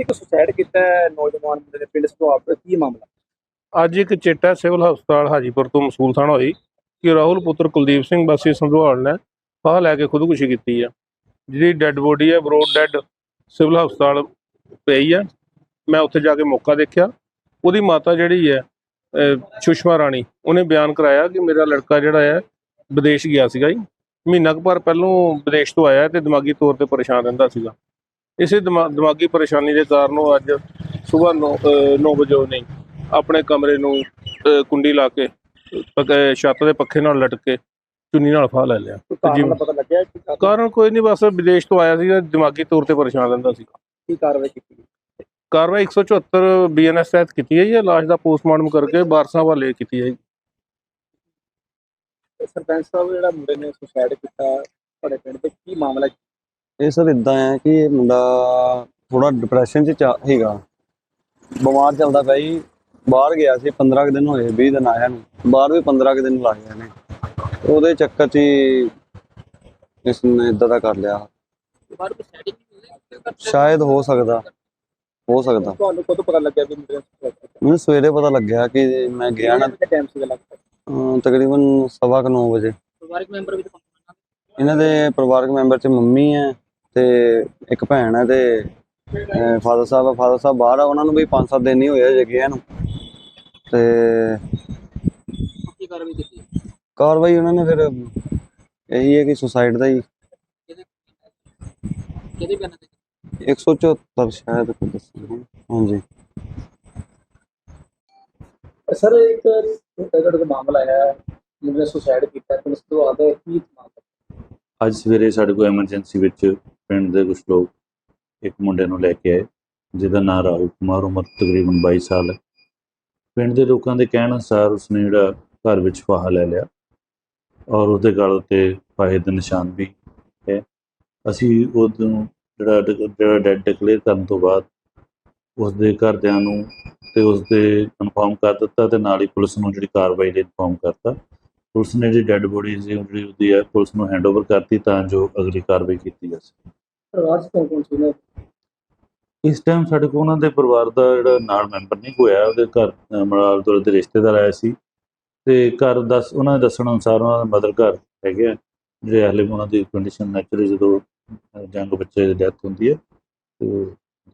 ਇੱਕ ਸੁਸਾਇਡ ਕੀਤਾ ਹੈ ਨੌਜਵਾਨ ਮੁੰਡੇ ਦੇ ਪਿੰਡ ਸੁਭਾਵ ਕੀ ਮਾਮਲਾ? ਅੱਜ ਇੱਕ ਚਿੱਟਾ ਸਿਵਲ ਹਸਪਤਾਲ ਹਾਜੀਪੁਰ ਤੋਂ ਮਸੂਲ ਥਾਣਾ ਹੋਈ, ਕਿ ਰਾਹੁਲ ਪੁੱਤਰ ਕੁਲਦੀਪ ਸਿੰਘ ਵਾਸੀ ਸੰਧਵਾਲ ਨੇ ਫਾਹ ਲੈ ਕੇ ਖੁਦਕੁਸ਼ੀ ਕੀਤੀ ਆ। ਜਿਹਦੀ ਡੈੱਡ ਬੋਡੀ ਹੈ ਬਰੋਡ ਡੈੱਡ ਸਿਵਲ ਹਸਪਤਾਲ ਪਈ ਆ। ਮੈਂ ਉੱਥੇ ਜਾ ਕੇ ਮੌਕਾ ਦੇਖਿਆ। ਉਹਦੀ ਮਾਤਾ ਜਿਹੜੀ ਹੈ ਸੁਸ਼ਮਾ ਰਾਣੀ, ਉਹਨੇ ਬਿਆਨ ਕਰਾਇਆ ਕਿ ਮੇਰਾ ਲੜਕਾ ਜਿਹੜਾ ਹੈ ਵਿਦੇਸ਼ ਗਿਆ ਸੀਗਾ ਜੀ। ਮਹੀਨਾ ਕੁ ਪਰ ਪਹਿਲੋਂ ਵਿਦੇਸ਼ ਤੋਂ ਆਇਆ ਤੇ ਦਿਮਾਗੀ ਤੌਰ ਤੇ ਪਰੇਸ਼ਾਨ ਰਹਿੰਦਾ ਸੀਗਾ। ਇਸੇ ਦਿਮਾ- ਦਿਮਾਗੀ ਪਰੇਸ਼ਾਨੀ ਦੇ ਕਾਰਨ ਉਹ ਅੱਜ ਸਵੇਰ 9 ਵਜੇ ਉਹਨੇ ਆਪਣੇ ਕਮਰੇ ਨੂੰ ਕੁੰਡੀ ਲਾ ਕੇ ਛੱਤ ਦੇ ਪੱਖੇ ਨਾਲ ਲਟਕ ਕੇ ਚੁੰਨੀ ਨਾਲ ਫਾਹ ਲੈ ਲਿਆ ਕਾਰਨ ਜੀ। ਦਾ ਪਤਾ ਲੱਗਿਆ ਕਿ ਕਾਰਨ- ਕਾਰਨ ਕੋਈ ਨਹੀਂ ਬਸ ਵਿਦੇਸ਼ ਤੋਂ ਆਇਆ ਸੀ ਦਿਮਾਗੀ ਤੌਰ ਤੇ ਪਰੇਸ਼ਾਨ ਰਹਿੰਦਾ ਸੀ ਕੀ ਕਾਰਵਾਈ ਕੀਤੀ? ਕਾਰਵਾਈ 174 ਬੀਐਨਐਸ ਤਹਿਤ ਕੀਤੀ ਹੈ ਜੀ ਇਹ ਲਾਸ਼ ਦਾ ਪੋਸਟਮਾਰਟਮ ਕਰਕੇ ਵਾਰਸਾਂ ਹਵਾਲੇ ਕੀਤੀ ਹੈ ਜੀ ਤੇ ਸਰਪੰਚ ਸਾਹਿਬ ਜਿਹੜਾ ਮੁੰਡੇ ਨੇ ਸੁਸਾਇਡ ਕੀਤਾ ਤੁਹਾਡੇ ਪਿੰਡ ਤੇ ਕੀ ਮਾਮਲਾ ਇਹ ਸਰ ਇਦਾਂ ਹੈ ਕਿ ਇਹ ਮੁੰਡਾ ਥੋੜਾ ਡਿਪਰੈਸ਼ਨ ਚ ਚਾ- ਹੈਗਾ ਬਿਮਾਰ ਚੱਲਦਾ ਪਿਆ ਜੀ। ਬਾਹਰ ਗਿਆ ਸੀ 15 ਕੁ ਦਿਨ ਹੋਏ 20 ਦਿਨ ਆਇਆ ਨੂੰ। ਬਾਹਰ ਵੀ 15 ਕੁ ਦਿਨ ਲਾਏ ਨੇ। ਉਹਦੇ ਚੱਕਰ 'ਚ ਹੀ ਇਸ ਨੇ ਇਦਾਂ ਦਾ ਕਰ ਲਿਆ। ਸ਼ਾਇਦ ਹੋ ਸਕਦਾ। ਹੋ ਸਕਦਾ। ਤੁਹਾਨੂੰ ਕਦੋਂ ਪਤਾ ਲੱਗਿਆ ਕਿ ਮੁੰਡੇ ਨੇ ਸੁਸਾਇਡ ਕੀਤਾ ਮੈਨੂੰ ਸਵੇਰੇ ਪਤਾ ਲੱਗਿਆ ਕਿ ਮੈਂ ਗਿਆ ਨਾ ਕਿੰਨੇ ਟਾਈਮ ਸੀਗਾ ਲੱਗਦਾ ਅਹ ਤਕਰੀਬਨ ਸਵਾ ਕੁ ਨੌ ਵਜੇ। ਪਰਿਵਾਰਕ ਮੈਂਬਰ ਵੀ ਇਹਨਾਂ ਦੇ ਪਰਿਵਾਰਕ ਮੈਂਬਰ 'ਚ ਮੰਮੀ ਹੈ। ਤੇ ਇੱਕ ਭੈਣ ਹੈ ਤੇ ਫਾਦਰ ਸਾਹਿਬ ਫਾਦਰ ਸਾਹਿਬ ਬਾਹਰ ਆ ਉਹਨਾਂ ਨੂੰ ਵੀ 5-7 ਦਿਨ ਹੀ ਹੋਏ ਹਜੇ ਗਿਆ ਨੂੰ। ਤੇ ਕੀ ਕਾਰਵਾਈ ਕੀਤੀ? ਕਾਰਵਾਈ ਉਹਨਾਂ ਨੇ ਫਿਰ ਇਹੀ ਹੈ ਕਿ ਸੁਸਾਈਡ ਦਾ ਹੀ। ਕਿਹਦੇ ਤੇ 174 ਸ਼ਾਇਦ ਕੋਈ ਦੱਸਿਆ ਹਾਂਜੀ। ਸਰ ਇੱਕ ਤੁਹਾਡੇ ਕੋਲ ਮਾਮਲਾ ਆਇਆ ਹੈ ਮੁੰਡੇ ਨੇ ਸੁਸਾਇਡ ਕੀਤਾ ਪੁਲਿਸ ਤੋਂ ਆਦਾ ਕੀ ਮਾਮਲਾ ਅੱਜ ਸਵੇਰੇ ਸਾਡੇ ਕੋਲ ਐਮਰਜੈਂਸੀ ਵਿੱਚ ਪਿੰਡ ਦੇ ਕੁਝ ਲੋਕ ਇੱਕ ਮੁੰਡੇ ਨੂੰ ਲੈ ਕੇ ਆਏ, ਜਿਹਦਾ ਨਾਮ ਰਾਹੁਲ ਕੁਮਾਰ, ਉਮਰ ਤਕਰੀਬਨ 22 ਸਾਲ ਹੈ। ਪਿੰਡ ਦੇ ਲੋਕਾਂ ਦੇ ਕਹਿਣ ਅਨੁਸਾਰ ਉਸਨੇ ਜਿਹੜਾ ਘਰ ਵਿੱਚ ਫਾਹਾ ਲੈ ਲਿਆ ਔਰ ਉਹਦੇ ਗਲ ਉੱਤੇ ਫਾਹੇ ਦੇ ਨਿਸ਼ਾਨ ਵੀ ਹੈ। ਅਸੀਂ ਉਹਨੂੰ ਜਿਹੜਾ ਜਿਹੜਾ ਡੈਡ ਡਿਕਲੇਅਰ ਕਰਨ ਤੋਂ ਬਾਅਦ ਉਸ ਦੇ ਘਰਦਿਆਂ ਨੂੰ ਤੇ ਉਸ ਦੇ ਕਨਫਰਮ ਕਰ ਦਿੱਤਾ ਤੇ ਨਾਲ ਹੀ ਪੁਲਿਸ ਨੂੰ ਜਿਹੜੀ ਕਾਰਵਾਈ ਲਈ ਇਨਫੋਰਮ ਕਰਤਾ। ਪੁਲਿਸ ਨੇ ਜਿਹੜੀ ਡੈੱਡ ਬੋਡੀ ਸੀ ਜਿਹੜੀ ਉਹਦੀ ਹੈ ਪੁਲਿਸ ਨੂੰ ਹੈਂਡਓਵਰ ਕਰਤੀ ਤਾਂ ਜੋ ਅਗਲੀ ਕਾਰਵਾਈ ਕੀਤੀ ਜਾ ਸਕੇ। ਪਰਿਵਾਰ ਚ ਕੌਣ ਕੌਣ ਸੀ ਨੇ ਇਸ ਟਾਈਮ ਸਾਡੇ ਕੋਲ ਉਹਨਾਂ ਦੇ ਪਰਿਵਾਰ ਦਾ ਜਿਹੜਾ ਨਾਲ ਮੈਂਬਰ ਨਹੀਂ ਹੋਇਆ ਉਹਦੇ ਘਰ ਮਰਾਲ ਤੋਂ ਦੇ ਰਿਸ਼ਤੇਦਾਰ ਆਏ ਸੀ। ਤੇ ਘਰ ਦੱਸ ਉਹਨਾਂ ਦੇ ਦੱਸਣ ਅਨੁਸਾਰ ਉਹਨਾਂ ਦਾ ਮਦਰ ਘਰ ਹੈਗੇ ਆ, ਜਿਹੜੇ ਹਾਲੇ ਉਹਨਾਂ ਦੀ ਕੰਡੀਸ਼ਨ ਨੈਚੁਰਲੀ ਜਦੋਂ ਅਹ, ਜੰਗ ਬੱਚੇ ਦੀ ਡੈਥ ਹੁੰਦੀ ਹੈ ਤੇ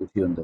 ਦੁਖੀ ਹੁੰਦੇ